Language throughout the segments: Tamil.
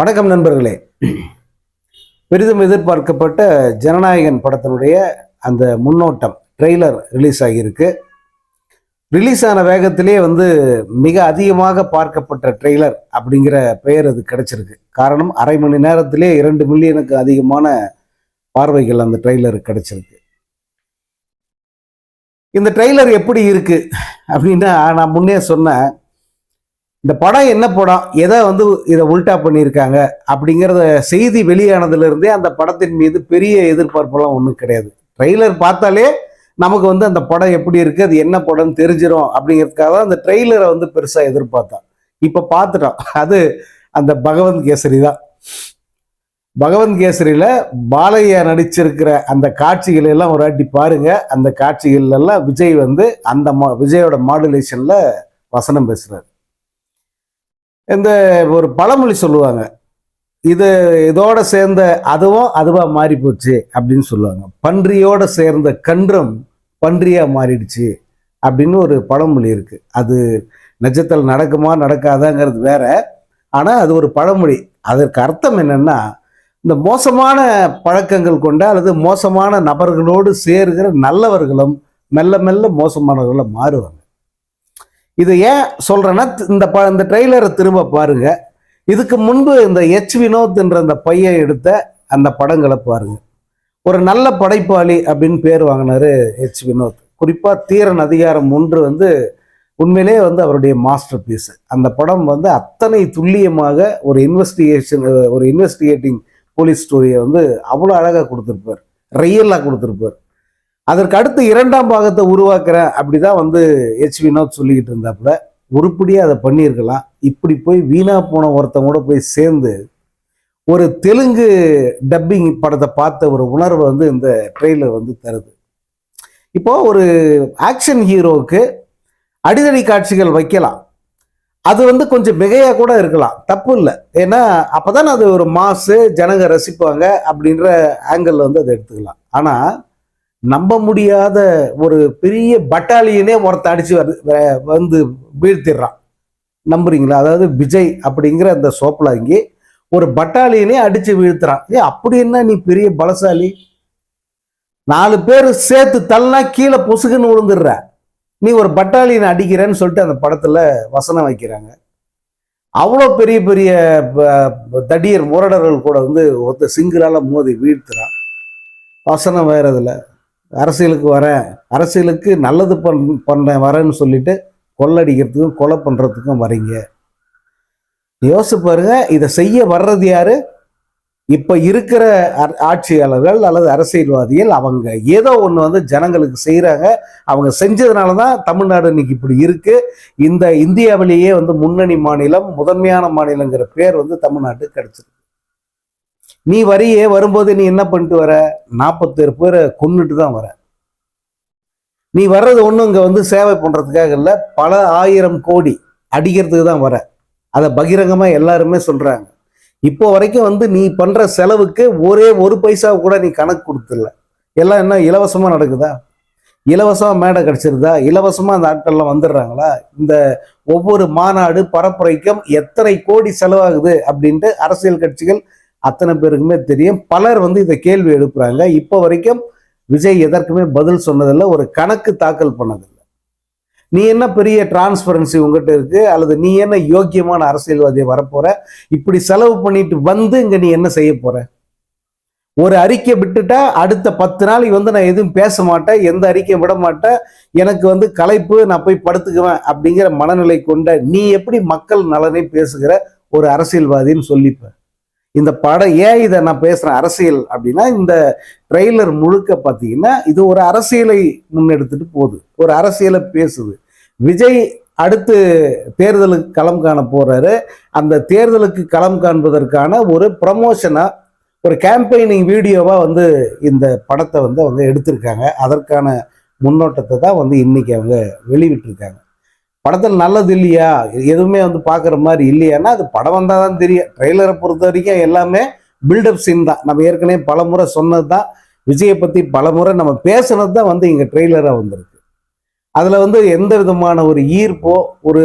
வணக்கம் நண்பர்களே. பெரிதும் எதிர்பார்க்கப்பட்ட ஜனநாயகன் படத்தினுடைய அந்த முன்னோட்டம் ட்ரெய்லர் ரிலீஸ் ஆகியிருக்கு. ரிலீஸ் ஆன வேகத்திலே வந்து மிக அதிகமாக பார்க்கப்பட்ட ட்ரெய்லர் அப்படிங்கிற பெயர் அது கிடைச்சிருக்கு. காரணம் அரை மணி நேரத்திலே இரண்டு மில்லியனுக்கு அதிகமான பார்வைகள் அந்த ட்ரெய்லருக்கு கிடைச்சிருக்கு. இந்த ட்ரெய்லர் எப்படி இருக்கு அப்படின்னா நான் முன்னே சொன்னேன் இந்த படம் என்ன படம்? எதை வந்து இதை உல்டா பண்ணியிருக்காங்க? அப்படிங்கிறத செய்தி வெளியானதுலேருந்தே அந்த படத்தின் மீது பெரிய எதிர்பார்ப்பெல்லாம் ஒன்றும் கிடையாது. ட்ரெய்லர் பார்த்தாலே நமக்கு வந்து அந்த படம் எப்படி இருக்கு அது என்ன படம்னு தெரிஞ்சிடும் அப்படிங்கிறதுக்காக தான் அந்த ட்ரெய்லரை வந்து பெருசாக எதிர்பார்த்தோம் இப்போ பார்த்துட்டோம். அது அந்த பகவந்த் கேசரி தான். பகவந்த் கேசரியில் பாலையா நடிச்சிருக்கிற அந்த காட்சிகளை எல்லாம் ஒரு வாட்டி பாருங்க. அந்த காட்சிகள்லாம் விஜய் வந்து அந்த மா விஜயோட மாடுலேஷனில் வசனம் பேசுகிறார் இந்த ஒரு பழமொழி சொல்லுவாங்க. இது இதோட சேர்ந்த அதுவும் அதுவாக மாறி போச்சு அப்படின்னு சொல்லுவாங்க. பன்றியோட சேர்ந்த கன்றம் பன்றியாக மாறிடுச்சு அப்படின்னு ஒரு பழமொழி இருக்குது அது நிஜத்தில் நடக்குமா நடக்காதாங்கிறது வேற. ஆனால் அது ஒரு பழமொழி. அதற்கு அர்த்தம் என்னென்னா இந்த மோசமான பழக்கங்கள் கொண்ட அல்லது மோசமான நபர்களோடு சேருகிற நல்லவர்களும் மெல்ல மெல்ல மோசமானவர்களாக மாறுவாங்க. இது ஏன் சொல்றேன்னா இந்த ப இந்த ட்ரெய்லரை திரும்ப பாருங்க. இதுக்கு முன்பு இந்த எச் வினோத் என்ற அந்த பையன் எடுத்த அந்த படங்களை பாருங்க. ஒரு நல்ல படைப்பாளி அப்படின்னு பேர் வாங்கினாரு எச் வினோத். குறிப்பாக தீரன் அதிகாரம் ஒன்று வந்து உண்மையிலே வந்து அவருடைய மாஸ்டர் பீஸ் அந்த படம் வந்து அத்தனை துல்லியமாக ஒரு இன்வெஸ்டிகேஷன் ஒரு இன்வெஸ்டிகேட்டிங் போலீஸ் ஸ்டோரியை வந்து அவ்வளோ அழகாக கொடுத்துருப்பார். ரியலாக கொடுத்துருப்பார். அதற்கு அடுத்து இரண்டாம் பாகத்தை உருவாக்குறேன் அப்படிதான் வந்து ஹெச் வினோத் சொல்லிக்கிட்டு இருந்தாப்புல. உருப்படியாக அதை பண்ணியிருக்கலாம். இப்படி போய் வீணா போன ஒருத்தன் கூட போய் சேர்ந்து ஒரு தெலுங்கு டப்பிங் படத்தை பார்த்த ஒரு உணர்வை வந்து இந்த ட்ரெய்லர் வந்து தருது. இப்போ ஒரு ஆக்ஷன் ஹீரோவுக்கு அடிதடி காட்சிகள் வைக்கலாம். அது வந்து கொஞ்சம் மிகையாக கூட இருக்கலாம். தப்பு இல்லை. ஏன்னா அப்பதான் அது ஒரு மாசு ஜனங்க ரசிப்பாங்க அப்படின்ற ஆங்கிள் வந்து அதை எடுத்துக்கலாம். ஆனால் நம்ப முடியாத ஒரு பெரிய பட்டாலியனே ஒருத்த அடிச்சு வருது வந்து வீழ்த்திடுறான். நம்புறீங்களா? அதாவது விஜய் அப்படிங்கிற அந்த சோப்பலாங்கி ஒரு பட்டாலியனே அடிச்சு வீழ்த்துறான். ஏ அப்படி என்ன நீ பெரிய பலசாலி? நாலு பேர் சேர்த்து தள்ளனா கீழே பொசுக்குன்னு விழுந்துடுற நீ ஒரு பட்டாலியனை அடிக்கிறேன்னு சொல்லிட்டு அந்த படத்துல வசனம் வைக்கிறாங்க. அவ்வளோ பெரிய பெரிய ப- தடியர் முரடர்கள் கூட வந்து ஒருத்த சிங்கிளால மோதி வீழ்த்துறான். வசனம் வேறதில்லை அரசியலுக்கு வரேன் அரசியலுக்கு நல்லது பண் பண்ண வரேன்னு சொல்லிட்டு கொள்ளடிக்கிறதுக்கும் கொலை பண்ணுறதுக்கும் வரீங்க. யோசிச்சு பாருங்க இதை செய்ய வர்றது யாரு? இப்போ இருக்கிற ஆ- ஆட்சியாளர்கள் அல்லது அரசியல்வாதிகள் அவங்க. ஏதோ ஒன்று வந்து ஜனங்களுக்கு செய்கிறாங்க அவங்க செஞ்சதுனால தான் தமிழ்நாடு இன்னைக்கு இப்படி இருக்குது இந்த இந்தியாவிலேயே வந்து முன்னணி மாநிலம் முதன்மையான மாநிலங்கிற பேர் வந்து தமிழ்நாட்டுக்கு கிடச்சிருக்கு. நீ வரியே வரும்போது நீ என்ன பண்ணிட்டு வர? நாற்பத்தேழு பேரை கொண்டுட்டு தான் வர. நீ வர்றது ஒன்றும் இங்கே வந்து சேவை பண்ணுறதுக்காக இல்லை பல ஆயிரம் கோடி அடிக்கிறதுக்கு தான் வர. அதை பகிரங்கமாக எல்லாருமே சொல்கிறாங்க இப்போ வரைக்கும் வந்து நீ பண்ணுற செலவுக்கு ஒரே ஒரு பைசா கூட நீ கணக்கு கொடுத்துடல. எல்லாம் என்ன இலவசமாக நடக்குதா? இலவசமாக மேடை கிடச்சிருதா? இலவசமாக அந்த ஆட்கள்லாம் வந்துடுறாங்களா? இந்த ஒவ்வொரு மாநாடு பரப்புரைக்கும் எத்தனை கோடி செலவாகுது அப்படின்ட்டு அரசியல் கட்சிகள் அத்தனை பேருக்குமே தெரியும். பலர் வந்து இதை கேள்வி எழுப்புறாங்க. இப்போ வரைக்கும் விஜய் எதற்குமே பதில் சொன்னதில்லை ஒரு கணக்கு தாக்கல் பண்ணதில்லை. நீ என்ன பெரிய டிரான்ஸ்பரன்சி உங்ககிட்ட இருக்கு? அல்லது நீ என்ன யோக்கியமான அரசியல்வாதியை வரப்போற? இப்படி செலவு பண்ணிட்டு வந்து இங்க நீ என்ன செய்ய போற? ஒரு அறிக்கை விட்டுட்டா அடுத்த பத்து நாளைக்கு வந்து நான் எதுவும் பேச மாட்டேன் எந்த அறிக்கையும் விட மாட்டேன். எனக்கு வந்து களைப்பு நான் போய் படுத்துக்குவேன் அப்படிங்கிற மனநிலை கொண்ட நீ எப்படி மக்கள் நலனை பேசுகிற ஒரு அரசியல்வாதின்னு சொல்லிப்பேன் இந்த படம் ஏன் இதை நான் பேசுறேன்? அரசியல் அப்படின்னா இந்த ட்ரெய்லர் முழுக்க பார்த்தீங்கன்னா இது ஒரு அரசியலை முன்னெடுத்துட்டு போகுது. ஒரு அரசியலை பேசுது. விஜய் அடுத்து தேர்தலுக்கு களம் காண போறாரு. அந்த தேர்தலுக்கு களம் காண்பதற்கான ஒரு ப்ரமோஷனா ஒரு கேம்பெயினிங் வீடியோவா வந்து இந்த படத்தை வந்து அவங்க எடுத்திருக்காங்க. அதற்கான முன்னோட்டத்தை தான் வந்து இன்னைக்கு அவங்க வெளியிட்டிருக்காங்க. படத்தில் நல்லது இல்லையா? எதுவுமே வந்து பார்க்குற மாதிரி இல்லையான்னா அது படம் வந்தால் தான் தெரியும். ட்ரெய்லரை பொறுத்த வரைக்கும் எல்லாமே பில்டப் சீன் தான். நம்ம ஏற்கனவே பல முறை சொன்னது தான் விஜயை பற்றி பல முறை நம்ம பேசுனது தான் வந்து இங்கே ட்ரெய்லராக வந்திருக்கு. அதில் வந்து எந்த விதமான ஒரு ஈர்ப்போ ஒரு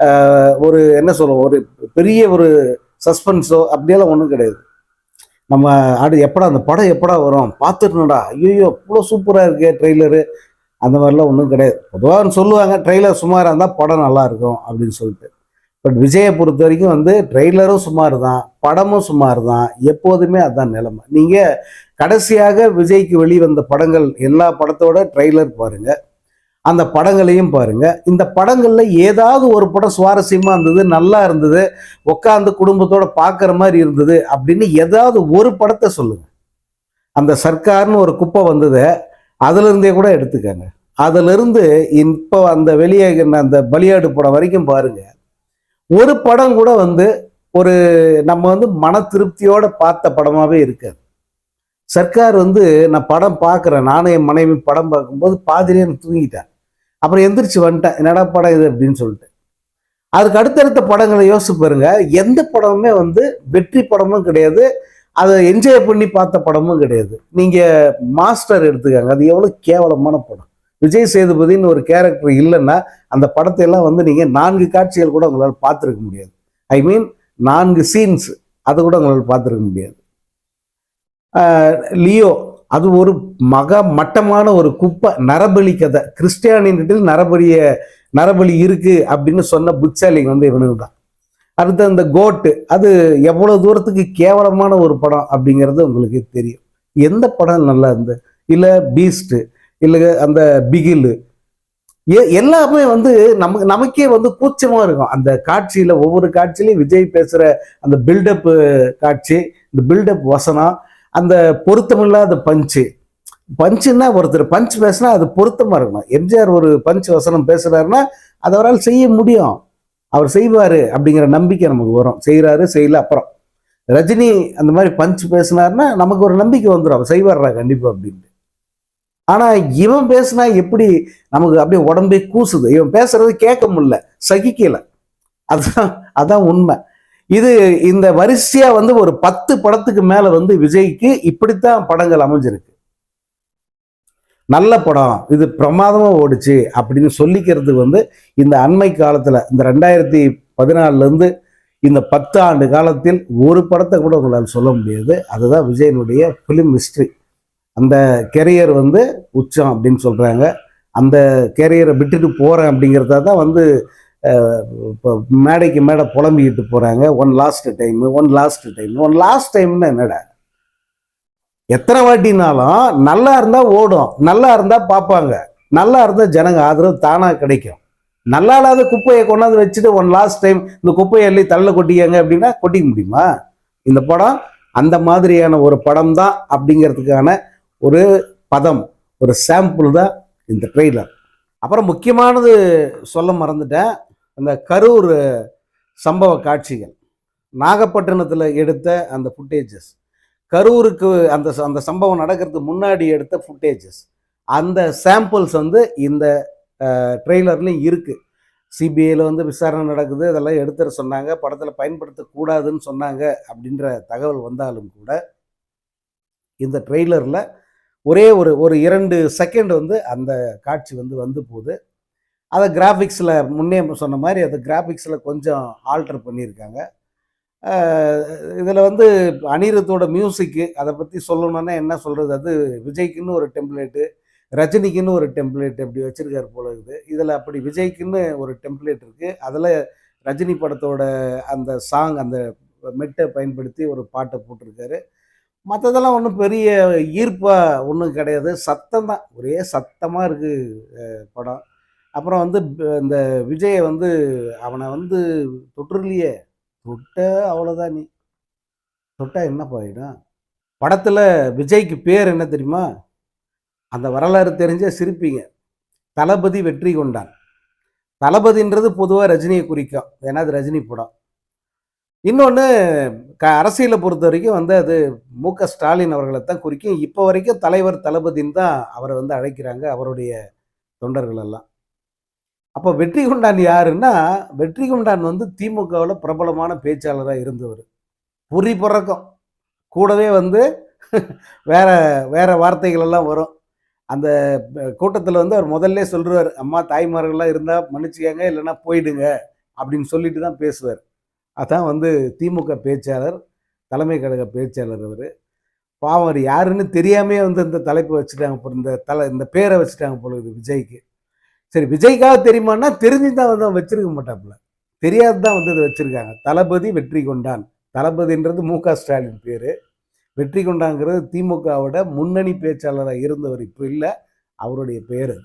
ஆஹ், ஒரு என்ன சொல்லுவோம் ஒரு பெரிய ஒரு சஸ்பென்ஸோ அப்படியெல்லாம் ஒன்றும் கிடையாது. நம்ம அடு எப்படா அந்த படம் எப்படா வரும்? பார்த்துருணுடா ஐயோ இவ்வளோ சூப்பராக இருக்கே ட்ரெய்லரு அந்த மாதிரிலாம் ஒன்றும் கிடையாது. பொதுவாக சொல்லுவாங்க ட்ரெய்லர் சுமாராக இருந்தால் படம் நல்லா இருக்கும் அப்படின்னு சொல்லிட்டு. பட் விஜயை பொறுத்த வரைக்கும் வந்து ட்ரெய்லரும் சுமார் தான் படமும் சுமார் தான் எப்போதுமே அதுதான் நிலைமை. நீங்கள் கடைசியாக விஜய்க்கு வெளிவந்த படங்கள் எல்லா படத்தோட ட்ரெய்லர் பாருங்கள் அந்த படங்களையும் பாருங்க. இந்த படங்கள்ல ஏதாவது ஒரு படம் சுவாரஸ்யமா இருந்தது நல்லா இருந்தது உட்காந்து குடும்பத்தோட பார்க்குற மாதிரி இருந்தது அப்படின்னு ஏதாவது ஒரு படத்தை சொல்லுங்க. அந்த சர்க்கார்னு ஒரு குப்பை வந்தது அதுலேருந்தே கூட எடுத்துக்கங்க. அதிலிருந்து இப்போ அந்த வெளியாகின அந்த பலியாடு படம் வரைக்கும் பாருங்க. ஒரு படம் கூட வந்து ஒரு நம்ம வந்து மன திருப்தியோட பார்த்த படமாகவே இருக்காது. சர்க்கார் வந்து நான் படம் பார்க்குறேன் நானும் என் மனைவி படம் பார்க்கும்போது பாதிரியே நான் தூங்கிட்டேன். அப்புறம் எந்திரிச்சு வந்துட்டேன் என்னடா படம் இது அப்படின்னு சொல்லிட்டு. அதுக்கு அடுத்தடுத்த படங்களை யோசிச்சு பாருங்க. எந்த படமுமே வந்து வெற்றி படமும் கிடையாது. அதை என்ஜாய் பண்ணி பார்த்த படமும் கிடையாது. நீங்கள் மாஸ்டர் எடுத்துக்காங்க. அது எவ்வளோ கேவலமான படம். விஜய் சேதுபதினு ஒரு கேரக்டர் இல்லைன்னா அந்த படத்தை எல்லாம் வந்து நீங்கள் நான்கு காட்சிகள் கூட உங்களால் பார்த்துருக்க முடியாது. ஐ மீன் நான்கு சீன்ஸ் அது கூட உங்களால் பார்த்துருக்க முடியாது. லியோ அது ஒரு மக மட்டமான ஒரு குப்பை நரபலி கதை. கிறிஸ்டியானிட்டில் நரபலிய நரபலி இருக்கு அப்படின்னு சொன்ன புட்சாலிங் வந்து இவனுக்கு தான். அடுத்து அந்த கோட்டு அது எவ்வளவு தூரத்துக்கு கேவலமான ஒரு படம் அப்படிங்கிறது உங்களுக்கு தெரியும். எந்த படம் நல்லா இருந்து இல்லை பீஸ்ட்டு இல்லை அந்த பிகிலு ஏ எல்லாமே வந்து நமக்கு நமக்கே வந்து கூச்சமாக இருக்கும். அந்த காட்சியில் ஒவ்வொரு காட்சியிலையும் விஜய் பேசுகிற அந்த பில்டப்பு காட்சி இந்த பில்டப் வசனம் அந்த பொருத்தமில்லாத பஞ்சு பஞ்சுன்னா ஒருத்தர் பஞ்ச் பேசுனா அது பொருத்தமாக இருக்கணும். எம்ஜிஆர் ஒரு பஞ்ச் வசனம் பேசுகிறாருன்னா அதை அவரால் செய்ய முடியும். அவர் செய்வார் அப்படிங்கிற நம்பிக்கை நமக்கு வரும். செய்கிறாரு செய்யல அப்புறம். ரஜினி அந்த மாதிரி பஞ்ச் பேசினாருன்னா நமக்கு ஒரு நம்பிக்கை வந்துடும் அவர் செய்வார்ரா கண்டிப்பாக அப்படின்ட்டு. ஆனால் இவன் பேசினா எப்படி நமக்கு அப்படியே உடம்பே கூசுது. இவன் பேசுறது கேட்க முடியல. சகிக்கல. அதுதான் அதான் உண்மை. இது இந்த வரிசையாக வந்து ஒரு பத்து படத்துக்கு மேலே வந்து விஜய்க்கு இப்படித்தான் படங்கள் அமைஞ்சிருக்கு. நல்ல படம் இது பிரமாதமாக ஓடுச்சு அப்படின்னு சொல்லிக்கிறது வந்து இந்த அண்மை காலத்தில் இந்த ரெண்டாயிரத்தி பதினாலுலேருந்து இந்த பத்து ஆண்டு காலத்தில் ஒரு படத்தை கூட உங்களால் சொல்ல முடியாது. அதுதான் விஜயனுடைய ஃபிலிம் ஹிஸ்ட்ரி அந்த கெரியர் வந்து உச்சம் அப்படின்னு சொல்கிறாங்க அந்த கேரியரை விட்டுட்டு போகிறேன் அப்படிங்கிறத தான் வந்து இப்போ மேடைக்கு மேடை புலம்பிக்கிட்டு போகிறாங்க one last time one last time one last டைம்னு என்னடா? எத்தனை வாட்டினாலும் நல்லா இருந்தால் ஓடும் நல்லா இருந்தால் பார்ப்பாங்க. நல்லா இருந்தால் ஜனங்க ஆதரவு தானாக கிடைக்கும். நல்லா இல்லாத குப்பையை கொண்டாந்து வச்சுட்டு ஒன் லாஸ்ட் டைம் இந்த குப்பையை அள்ளி தள்ள கொட்டிக்கங்க அப்படின்னா கொட்டிக்க முடியுமா? இந்த படம் அந்த மாதிரியான ஒரு படம் தான் அப்படிங்கிறதுக்கான ஒரு பதம் ஒரு சாம்பிள் தான் இந்த ட்ரெய்லர் அப்புறம் முக்கியமானது சொல்ல மறந்துட்டேன். அந்த கரூர் சம்பவ காட்சிகள். நாகப்பட்டினத்தில் எடுத்த அந்த ஃபுட்டேஜஸ் கரூருக்கு அந்த ச- அந்த சம்பவம் நடக்கிறதுக்கு முன்னாடி எடுத்த ஃபுட்டேஜஸ் அந்த சாம்பிள்ஸ் வந்து இந்த ட்ரெய்லர்லையும் இருக்குது சிபிஐயில் வந்து விசாரணை நடக்குது இதெல்லாம் எடுத்துட சொன்னாங்க. படத்தில் பயன்படுத்தக்கூடாதுன்னு சொன்னாங்க அப்படின்ற தகவல் வந்தாலும் கூட இந்த ட்ரெய்லரில் ஒரே ஒரு ஒரு இரண்டு செகண்ட் வந்து அந்த காட்சி வந்து வந்து போகுது. அதை கிராஃபிக்ஸில் முன்னே சொன்ன மாதிரி அதை கிராஃபிக்ஸில் கொஞ்சம் ஆல்டர் பண்ணியிருக்காங்க. இதில் வந்து அனிருத்தோட மியூசிக்கு அதை பற்றி சொல்லணுன்னா என்ன சொல்கிறது? அது விஜய்க்குன்னு ஒரு டெம்ப்ளேட்டு ரஜினிக்குன்னு ஒரு டெம்ப்ளேட் அப்படி வச்சுருக்காரு போல இருக்குது. இதில் அப்படி விஜய்க்குன்னு ஒரு டெம்ப்ளேட் இருக்குது அதில் ரஜினி படத்தோட அந்த சாங் அந்த மெட்டை பயன்படுத்தி ஒரு பாட்டை போட்டிருக்காரு. மற்றதெல்லாம் ஒன்றும் பெரிய ஈர்ப்பாக ஒன்றும் கிடையாது. சத்தம் தான். ஒரே சத்தமாக இருக்குது படம். அப்புறம் வந்து இந்த விஜயை வந்து அவனை வந்து தொற்றுலையே தொட்ட அவ்வளோதான் நீ. தொட்டா என்ன போயிடும்? படத்தில் விஜய்க்கு பேர் என்ன தெரியுமா? அந்த வரலாறு தெரிஞ்ச சிரிப்பீங்க. தளபதி வெற்றி கொண்டான். தளபதின்றது பொதுவாக ரஜினியை குறிக்கும். ஏன்னா அது ரஜினி படம். இன்னொன்று க அரசியலை பொறுத்த வரைக்கும் வந்து அது மு க ஸ்டாலின் அவர்களை தான் குறிக்கும். இப்போ வரைக்கும் தலைவர் தளபதின்னு தான் அவரை வந்து அழைக்கிறாங்க அவருடைய தொண்டர்கள் எல்லாம். அப்போ வெற்றி கொண்டான் யாருன்னா வெற்றி கொண்டான் வந்து திமுகவில் பிரபலமான பேச்சாளராக இருந்தவர். பொறி பிறக்கம். கூடவே வந்து வேற வேற வார்த்தைகள் எல்லாம் வரும். அந்த கூட்டத்தில் வந்து அவர் முதல்ல சொல்றாரு அம்மா தாய்மார்கள்லாம் இருந்தால் மன்னிச்சுக்கங்க இல்லைன்னா போயிடுங்க அப்படின்னு சொல்லிட்டு தான் பேசுவார். அதான் வந்து திமுக பேச்சாளர் தலைமை கழக பேச்சாளர் அவர். பாவம் அவர் யாருன்னு தெரியாமே வந்து இந்த தலைப்பை வச்சுட்டாங்க இந்த தலை இந்த பேரை வச்சுட்டாங்க போல இது விஜய்க்கு. சரி விஜய்க்காக தெரியுமான்னா தெரிஞ்சு தான் வந்து அவன் வச்சிருக்க மாட்டாப்புல. தெரியாது தான் வந்து இதை வச்சுருக்காங்க. தளபதி வெற்றி கொண்டான். தளபதின்றது மு க. ஸ்டாலின் பேர். வெற்றி கொண்டாங்கிறது திமுகவோட முன்னணி பேச்சாளராக இருந்தவர் இப்போ இல்லை அவருடைய பேர் அது.